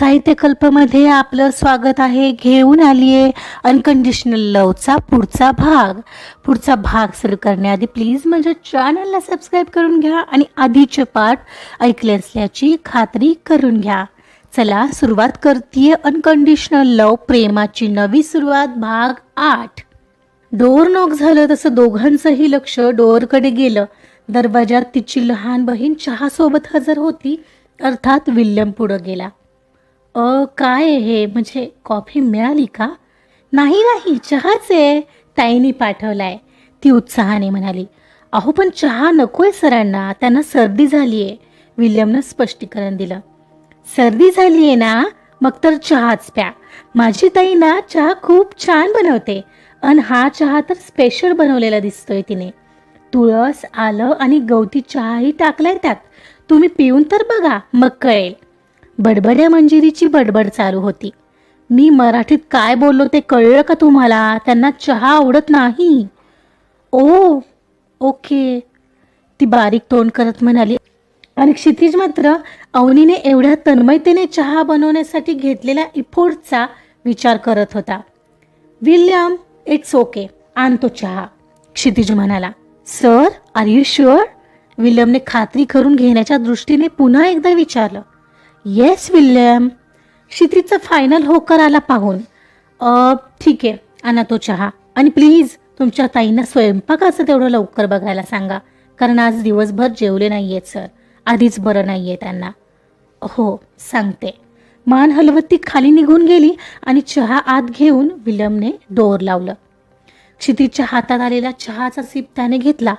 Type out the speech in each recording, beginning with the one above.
साहित्यकल्पमध्ये आपलं स्वागत आहे. घेऊन आली आहे अनकंडिशनल लवचा पुढचा भाग. पुढचा भाग सुरू करण्याआधी प्लीज माझ्या चॅनलला सबस्क्राईब करून घ्या आणि आधीचे पाठ ऐकले असल्याची खात्री करून घ्या. चला सुरुवात करतीये अनकंडिशनल लव प्रेमाची नवी सुरुवात भाग आठ. डोअर नॉक झालं तसं दोघांचंही लक्ष डोअरकडे गेलं. दरवाजात तिची लहान बहीण चहासोबत हजर होती. अर्थात विल्यम पुढं गेला. अ काय हे म्हणजे कॉफी मिळाली का? नाही नाही चहाच आहे ताईनी पाठवलाय. ती उत्साहाने म्हणाली अहो पण चहा नकोय सरांना त्यांना सर्दी झाली आहे विल्यमनं स्पष्टीकरण दिलं. सर्दी झाली आहे ना? मग तर चहाच प्या. माझी ताई ना चहा खूप छान बनवते अन हा चहा तर स्पेशल बनवलेला दिसतोय तिने. तुळस आलं आणि गवती चहाही टाकलाय त्यात. तुम्ही पिऊन तर बघा मग कळेल. बडबड्या मंजिरीची बडबड चालू होती. मी मराठीत काय बोललो ते कळलं का तुम्हाला? त्यांना चहा आवडत नाही. Oh okay. ती बारीक तोंड करत म्हणाली आणि क्षितिज मात्र अवनीने एवढ्या तन्मयतेने चहा बनवण्यासाठी घेतलेल्या इफोर्टचा विचार करत होता. विल्यम इट्स ओके आणतो चहा. क्षितिज म्हणाला सर आर यू शुअर विल्यमने खात्री करून घेण्याच्या दृष्टीने पुन्हा एकदा विचारलं येस विल्यम क्षितिजचा फायनल होकर आला पाहून ठीक आहे. आणा तो चहा. आणि प्लीज तुमच्या ताईंना स्वयंपाकाचं तेवढं लवकर बघायला सांगा. कारण आज दिवसभर जेवले नाही आहेत सर आधीच बरं नाही आहे त्यांना. हो सांगते. मान हलवत ती खाली निघून गेली आणि चहा आत घेऊन विल्यमने डोर लावलं. क्षितिजच्या हातात आलेला चहाचा सीप त्याने घेतला.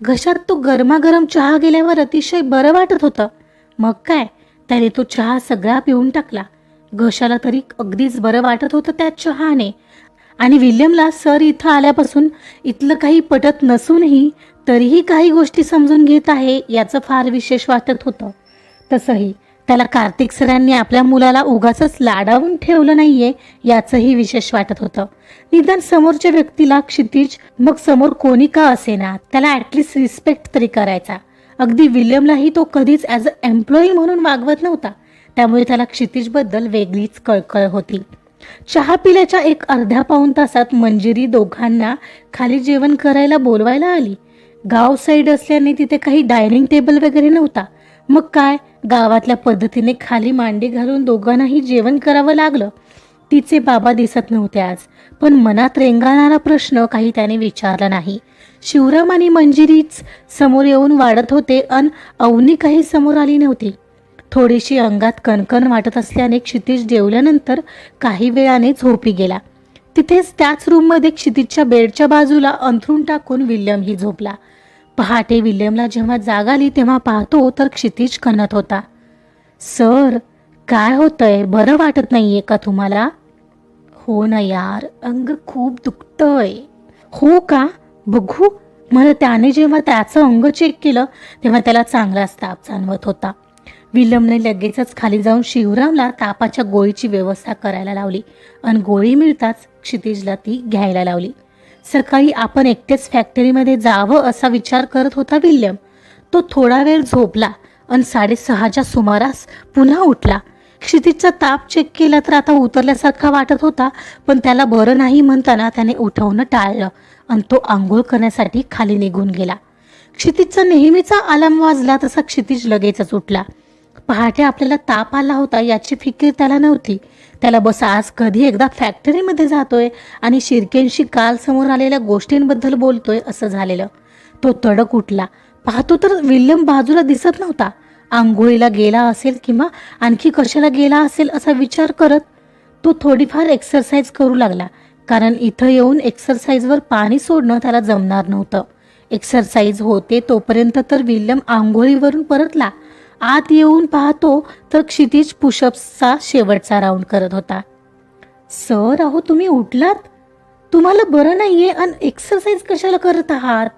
घशात तो गरमागरम चहा गेल्यावर अतिशय बरं वाटत होतं. मग काय? त्याने तो चहा सगळा पिऊन टाकला. घशाला तरी अगदीच बरं वाटत होतं त्या चहाने. आणि विल्यमला सर इथं आल्यापासून इथलं काही पटत नसूनही तरीही काही गोष्टी समजून घेत आहे याचं फार विशेष वाटत होतं. तसंही त्याला कार्तिक सरांनी आपल्या मुलाला उगाच लाडावून ठेवलं नाहीये याचंही विशेष वाटत होतं. निदान समोरच्या व्यक्तीला क्षितिज मग समोर कोणी का असेना त्याला ॲटलिस्ट रिस्पेक्ट तरी करायचा. अगदी विल्यमलाही तो कधीच ॲज अ एम्प्लॉई म्हणून वागवत नव्हता. त्यामुळे त्याला क्षितिजबद्दल वेगळीच कळकळ होती. चहा पिल्याच्या एक अर्ध्या पाऊण तासात मंजिरी दोघांना खाली जेवण करायला बोलवायला आली. गाव साईड असल्याने तिथे काही डायनिंग टेबल वगैरे नव्हता. मग काय? गावातल्या पद्धतीने खाली मांडी घालून दोघांनाही जेवण करावं लागलं. तिचे बाबा दिसत नव्हते आज. पण मनात रेंगाळणारा प्रश्न काही त्याने विचारला नाही. शिवराम आणि मंजिरीच समोर येऊन वाढत होते अन अवनी काही समोर आली नव्हती. थोडीशी अंगात कणकण वाटत असल्याने क्षितिज जेवल्यानंतर काही वेळाने झोपी गेला. तिथेच त्याच रूममध्ये क्षितिजच्या बेडच्या बाजूला अंथरून टाकून विल्यमही झोपला. पहाटे विल्यमला जेव्हा जाग आली तेव्हा पाहतो तर क्षितिज कणत होता. सर काय होतंय? बरं वाटत नाहीये का तुम्हाला? हो ना यार अंग खूप दुखतंय. हो का? बघू. मला त्याने जेव्हा त्याचं अंग चेक केलं तेव्हा त्याला चांगलाच ताप जाणवत होता. विलमने लगेचच खाली जाऊन शिवरामला तापाच्या गोळीची व्यवस्था करायला लावली आणि गोळी मिळताच क्षितिजला ती घ्यायला लावली. सकाळी आपण एकटेच फॅक्टरीमध्ये जावं असा विचार करत होता विल्यम. तो थोडा वेळ झोपला आणि साडेसहाच्या सुमारास पुन्हा उठला. क्षितिजचा ताप चेक केला तर आता उतरल्यासारखा वाटत होता पण त्याला बरं नाही म्हणताना त्याने उठवणं टाळलं. आणि तो आंघोळ करण्यासाठी खाली निघून गेला. क्षितिजचा नेहमीचा आलाम वाजला तसा क्षितिज लगेचच उठला पहाटे आपल्याला ताप आला होता याची फिकीर त्याला नव्हती. त्याला बस आज कधी एकदा फॅक्टरीमध्ये जातोय आणि शिरकेंशी काल समोर आलेल्या गोष्टींबद्दल बोलतोय असं झालेलं. तो तडक उठला. पाहतो तर विल्यम बाजूला दिसत नव्हता. आंघोळीला गेला असेल किंवा आणखी कशाला गेला असेल असा विचार करत तो थोडीफार एक्सरसाइज करू लागला. कारण इथं येऊन एक्सरसाइजवर पाणी सोडणं त्याला जमणार नव्हतं. एक्सरसाइज होते तोपर्यंत तर विल्यम आंघोळीवरून परतला. आत येऊन पाहतो तर क्षितिज पुशअप्सचा शेवटचा राऊंड करत होता. सर अहो तुम्ही उठलात? तुम्हाला बरं नाहीये आणि एक्सरसाइज कशाला करत आहात?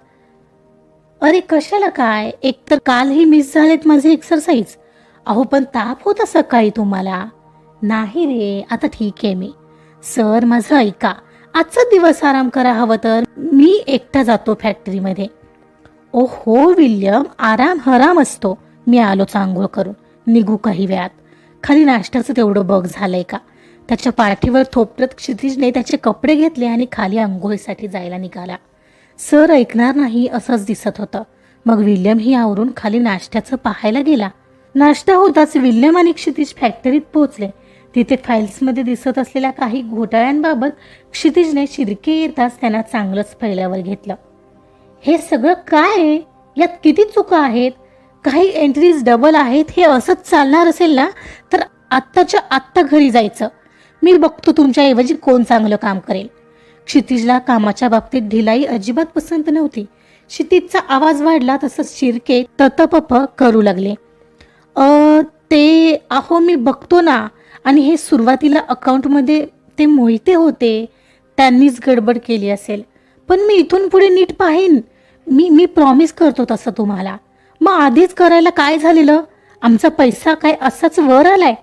अरे कशाला काय? एकतर कालही मिस झालेत माझे एक्सरसाइज अहो पण ताप होता सकाळी तुम्हाला. नाही रे आता ठीक आहे मी. सर माझं ऐका. आजचा दिवस आराम करा हवं तर. मी एकटा जातो फॅक्टरीमध्ये. ओ हो विल्यम आराम हराम असतो. मी आलो चांगोळ करून. निघू काही वेळात. खाली नाश्त्याचं तेवढं बघ झालंय का? त्याच्या पाठीवर थोपटत क्षितिजने त्याचे कपडे घेतले आणि खाली आंघोळीसाठी जायला निघाला. सर ऐकणार नाही असंच दिसत होतं. मग विल्यम ही आवरून खाली नाश्त्याचं पाहायला गेला. नाश्ता होताच विल्यम आणि क्षितिज फॅक्टरीत पोहोचले. तिथे फाईल्समध्ये दिसत असलेल्या काही घोटाळ्यांबाबत क्षितिजने शिरके येताच त्यांना चांगलंच फैल्यावर घेतलं. हे सगळं काय आहे? यात किती चुका आहेत? काही एंट्रीज डबल आहेत? हे असंच चालणार असेल ना? तर आत्ताच्या आत्ता घरी जायचं. मी बघतो तुमच्या ऐवजी कोण चांगलं काम करेल. क्षितिजला कामाच्या बाबतीत ढिलाई अजिबात पसंत नव्हती. क्षितिजचा आवाज वाढला तसंच शिरके ततपप करू लागले. अ ते अहो मी बघतो ना. आणि हे सुरुवातीला अकाउंटमध्ये ते मोहिते होते. त्यांनीच गडबड केली असेल. पण मी इथून पुढे नीट पाहीन. मी मी प्रॉमिस करतो तसं तुम्हाला. मग आधीच करायला काय झालेलं? आमचा पैसा काय असाच वर आलाय?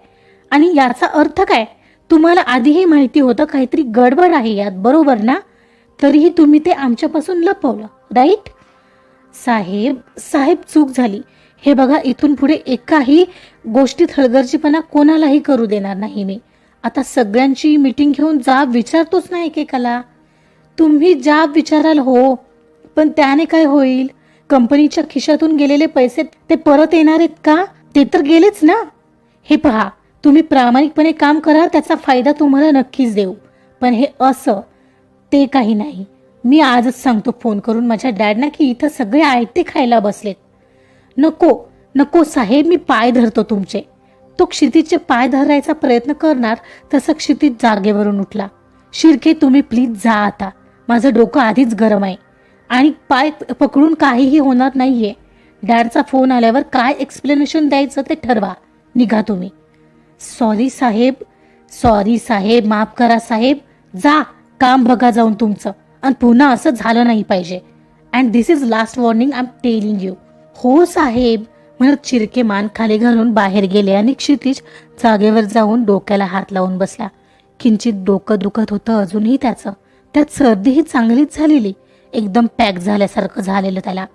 आणि याचा अर्थ काय? तुम्हाला आधीही माहिती होतं काहीतरी गडबड आहे यात बरोबर ना? तरीही तुम्ही ते आमच्यापासून लपवलं राईट साहेब साहेब चूक झाली. हे बघा इथून पुढे एकाही गोष्टीत हलगर्जीपणा कोणालाही करू देणार नाही मी. आता सगळ्यांची मीटिंग घेऊन जाब विचारतोच ना एकेकाला. तुम्ही जाब विचाराल हो पण त्याने काय होईल? कंपनीच्या खिशातून गेलेले पैसे ते परत येणार आहेत का? ते तर गेलेच ना. हे पहा तुम्ही प्रामाणिकपणे काम करा त्याचा फायदा तुम्हाला नक्कीच देऊ. पण हे असं ते काही नाही. मी आजच सांगतो फोन करून माझ्या डॅडना की इथं सगळे आयते खायला बसलेत. नको नको साहेब मी पाय धरतो तुमचे. तो क्षितिजचे पाय धरायचा प्रयत्न करणार तसं क्षितिज जागेवरून उठला. शिरके तुम्ही प्लीज जा आता. माझं डोकं आधीच गरम आहे. आणि पाय पकडून काहीही होणार नाहीये. डॅडचा फोन आल्यावर काय एक्सप्लेनेशन द्यायचं ते ठरवा. निघा तुम्ही. सॉरी साहेब सॉरी साहेब माफ करा साहेब. जा काम बघा जाऊन तुमचं. आणि पुन्हा असं झालं नाही पाहिजे. And this is last warning I am telling you हो साहेब. म्हणत चिरके मान खाली घालून बाहेर गेले आणि क्षितिज जागेवर जाऊन डोक्याला हात लावून बसला. किंचित डोकं दुखत होतं अजूनही त्याचं. त्यात सर्दीही चांगलीच झालेली. एकदम पॅक झाल्यासारखं झालेलं त्याला.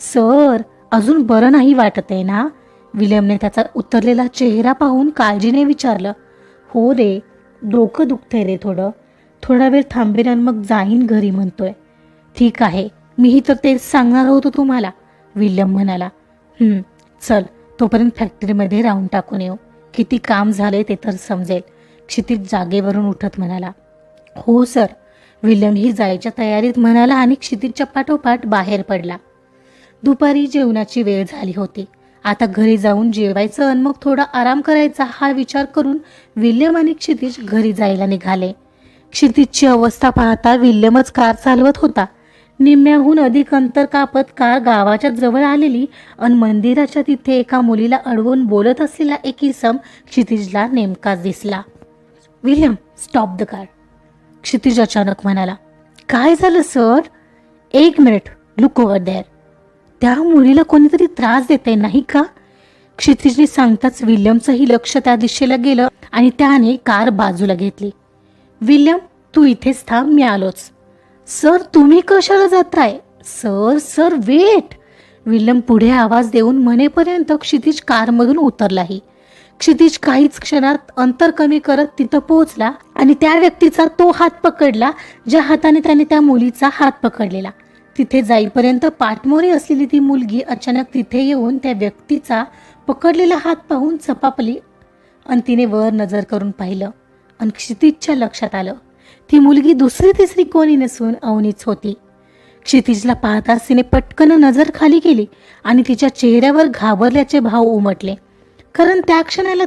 सर अजून बरं नाही वाटत आहे ना? विलियमने त्याचा उतरलेला चेहरा पाहून काळजीने विचारलं. हो रे डोकं दुखतंय रे थोडं. थोडा वेळ थांबेन आणि मग जाईन घरी म्हणतोय. ठीक आहे मीही तर तेच सांगणार होतो तुम्हाला. विल्यम म्हणाला चल तोपर्यंत फॅक्टरीमध्ये राहून टाकून येऊ. किती काम झाले ते तर समजेल. क्षितिज जागेवरून उठत म्हणाला हो सर. विल्यम ही जायच्या तयारीत म्हणाला आणि क्षितिजच्या पाठोपाठ बाहेर पडला. दुपारी जेवणाची वेळ झाली होती. आता घरी जाऊन जेवायचं आणि मग थोडा आराम करायचा हा विचार करून विल्यम आणि क्षितिज घरी जायला निघाले. क्षितिजची अवस्था पाहता विल्यमच कार चालवत होता. निम्म्याहून अधिक अंतर कापत कार गावाच्या जवळ आलेली आणि मंदिराच्या तिथे एका मुलीला अडवून बोलत असलेला एक इसम क्षितिजला नेमकाच दिसला. William stop the car Kshitij अचानक म्हणाला काय झालं सर एक मिनिट लुक ओव्हर देअर त्या मुलीला कोणीतरी त्रास देते नाही का? क्षितिजने सांगताच विल्यमचंही लक्ष त्या दिशेला गेलं आणि त्याने कार बाजूला घेतली. विल्यम तू इथेच थांब मी आलोच. सर तुम्ही कशाला जाताय? Sir sir weight! विल्यम पुढे आवाज देऊन म्हणेपर्यंत क्षितिज कारमधून उतरलाही. क्षितिज काहीच क्षणात अंतर कमी करत तिथं पोहोचला आणि त्या व्यक्तीचा तो हात पकडला ज्या हाताने त्याने त्या मुलीचा हात पकडलेला. तिथे जाईपर्यंत पाठमोरी असलेली ती मुलगी अचानक तिथे येऊन त्या व्यक्तीचा पकडलेला हात पाहून चपापली. आणि तिने वर नजर करून पाहिलं. आणि क्षितिजच्या लक्षात आलं. ती मुलगी दुसरी तिसरी कोणी नसून अवनीच होती. क्षितिजला पाहताच तिने पटकन नजर खाली केली आणि तिच्या चेहऱ्यावर घाबरल्याचे भाव उमटले. कारण त्या क्षणाला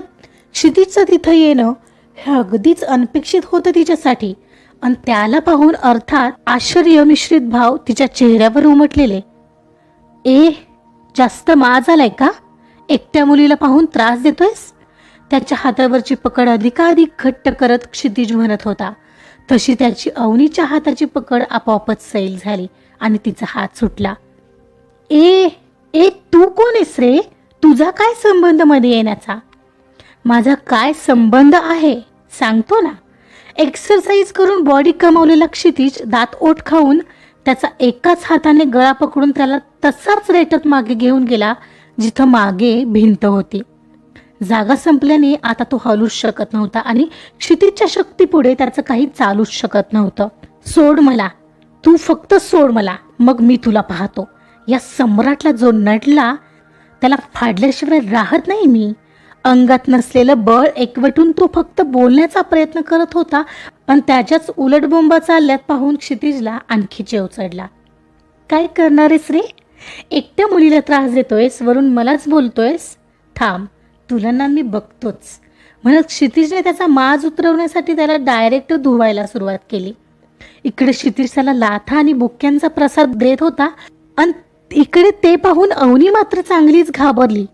क्षितिजचं तिथं येणं हे अगदीच अनपेक्षित होतं तिच्यासाठी. आणि त्याला पाहून अर्थात आश्चर्य मिश्रित भाव तिच्या चेहऱ्यावर उमटलेले. ए जास्त माज आलाय का? एकट्या मुलीला पाहून त्रास देतोयस? त्याच्या हातावरची पकड अधिकाधिक घट्ट करत क्षितिज म्हणत होता. तशी त्याची अवनीच्या हाताची पकड आपोआपच सैल झाली आणि तिचा हात सुटला. ए ए तू कोण आहेस रे? तुझा काय संबंधमध्ये येण्याचा? माझा काय संबंध आहे? सांगतो ना. एक्सरसाइज करून बॉडी कमावलेला क्षितिज दात ओठ खाऊन त्याचा एकाच हाताने गळा पकडून त्याला तसाच रेटत मागे घेऊन गेला जिथं मागे भिंत होती. जागा संपल्याने आता तो हलूच शकत नव्हता आणि क्षितिजच्या शक्तीपुढे त्याचं काही चालूच शकत नव्हतं. सोड मला. तू फक्त सोड मला. मग मी तुला पाहतो. या सम्राटला जो नडला त्याला फाडल्याशिवाय राहत नाही मी. अंगात नसलेलं बळ एकवटून तो फक्त बोलण्याचा प्रयत्न करत होता पण त्याच्याच उलटबोंबा चालल्यात पाहून क्षितिजला आणखी जेव चढला. काय करणारेस रे? एकट्या मुलीला त्रास देतोयस? वरून मलाच बोलतोयस? थांब. तुला ना मी बघतोच. म्हणत क्षितिजने त्याचा माज उतरवण्यासाठी त्याला डायरेक्ट धुवायला सुरुवात केली. इकडे क्षितिज त्याला लाथा आणि बुक्क्यांचा प्रसार देत होता आणि इकडे ते पाहून अवनी मात्र चांगलीच घाबरली.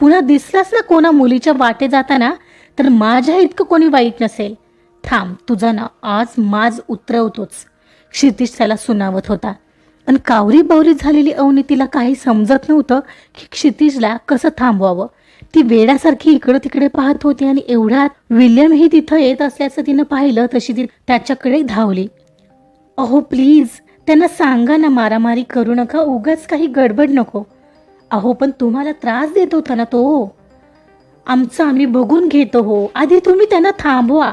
पुन्हा दिसलास ना कोणा मुलीच्या वाटे जाताना? तर माझ्या इतकं कोणी वाईट नसेल. थांब तुझा ना आज माज उतरवतोच. क्षितिज त्याला सुनावत होता. आणि कावरी बावरी झालेली अवनी तिला काही समजत नव्हतं की क्षितिजला कसं थांबवावं. ती वेड्यासारखी इकडं तिकडे पाहत होती आणि एवढ्यात विल्यम ही तिथं येत असल्याचं तिनं पाहिलं तशी ती त्याच्याकडे धावली. अहो प्लीज त्यांना सांगा ना मारामारी करू नका उगाच काही गडबड नको. अहो पण तुम्हाला त्रास देत होता ना तो. आमचं आम्ही बघून घेतो हो. आधी तुम्ही त्यांना थांबवा.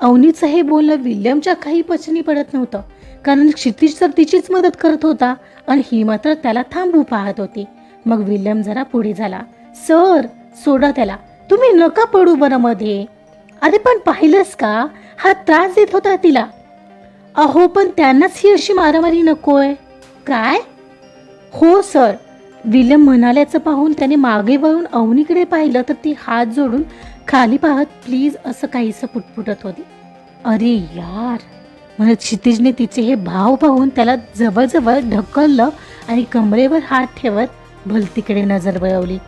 अवनीचं हे बोलणं विल्यमच्या काही पचनी पडत नव्हतं कारण क्षितिज तर तिचीच मदत करत होता आणि ही मात्र त्याला थांबू पाहत होती. मग विल्यम जरा पुढे झाला. सर सोडा त्याला. तुम्ही नका पडू बरं मध्ये अरे पण पाहिलंस का? हा त्रास देत होता तिला. अहो पण त्यांनाच ही अशी मारामारी नकोय. काय? हो सर. विलम म्हणाल्याचं पाहून त्याने मागे वळून अवनीकडे पाहिलं तर ती हात जोडून खाली पाहत प्लीज असं काहीसं पुटपुटत होती. अरे यार. म्हणत क्षितिजने तिचे हे भाव पाहून त्याला जवळजवळ ढकललं आणि कमरेवर हात ठेवत भलतीकडे नजर वळवली.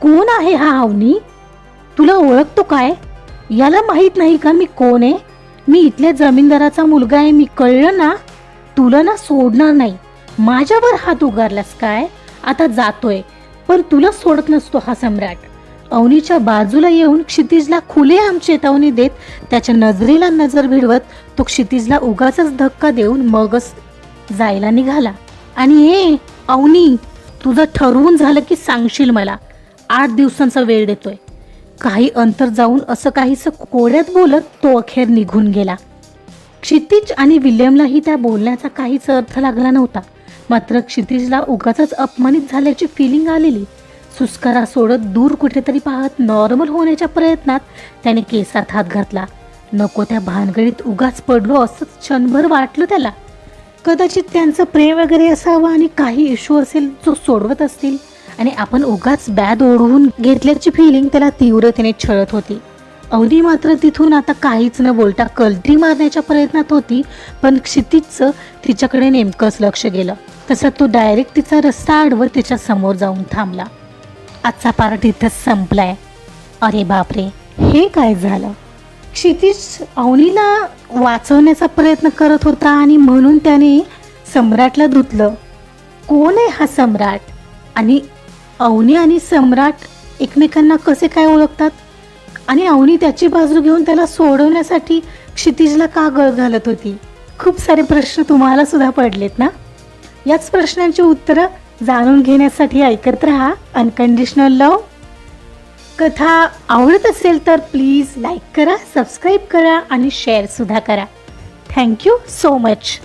कोण आहे हा अवनी? तुला ओळखतो काय? याला माहीत नाही का मी कोण आहे? मी इथल्या जमीनदाराचा मुलगा आहे मी कळलं ना? तुला ना सोडणार नाही. माझ्यावर हात उगारलास काय? आता जातोय. पण तुला सोडत नसतो हा सम्राट. अवनीच्या बाजूला येऊन क्षितिजला खुले आमचे चेतावणी देत त्याच्या नजरेला नजर भिडवत तो क्षितिजला उगाच धक्का देऊन मगच जायला निघाला. आणि ए अवनी तुझं ठरवून झालं की सांगशील मला. आठ दिवसांचा वेळ देतोय. काही अंतर जाऊन असं काहीसं कोड्यात बोलत तो अखेर निघून गेला. क्षितिज आणि विल्यमलाही त्या बोलण्याचा काहीच अर्थ लागला नव्हता. मात्र क्षितिजला उगाच अपमानित झाल्याची फिलिंग आलेली. सुस्कारा सोडत दूर कुठेतरी पाहत नॉर्मल होण्याच्या प्रयत्नात त्याने केसात हात घातला. नको त्या भानगडीत उगाच पडलो असं क्षणभर वाटलं त्याला. कदाचित त्यांचं प्रेम वगैरे असावं आणि काही इश्यू असेल जो सोडवत असतील. आणि आपण उगाच बॅद ओढवून घेतल्याची फिलिंग त्याला तीव्रतेने छळत होती. अवनी मात्र तिथून आता काहीच न बोलता कलटी मारण्याच्या प्रयत्नात होती पण क्षितिजचं तिच्याकडे नेमकंच लक्ष गेलं. तसं तो डायरेक्ट तिचा रस्ता आडवर तिच्या समोर जाऊन थांबला. आजचा पार्ट इथंच संपलाय. अरे बापरे हे काय झालं? क्षितिज अवनीला वाचवण्याचा प्रयत्न करत होता आणि म्हणून त्याने सम्राटला धुतलं. कोण आहे हा सम्राट? आणि अवनी आणि सम्राट एकमेकांना कसे काय ओळखतात? आणि अवनी त्याची बाजू घेऊन त्याला सोडवण्यासाठी क्षितिजला का गळ घालत होती? खूप सारे प्रश्न तुम्हाला सुद्धा पडलेत ना? याच प्रश्नांची उत्तरं जाणून घेण्यासाठी ऐकत राहा अनकंडिशनल लव कथा आवडत असेल तर प्लीज लाईक करा सबस्क्राईब करा आणि शेअरसुद्धा करा. Thank you so much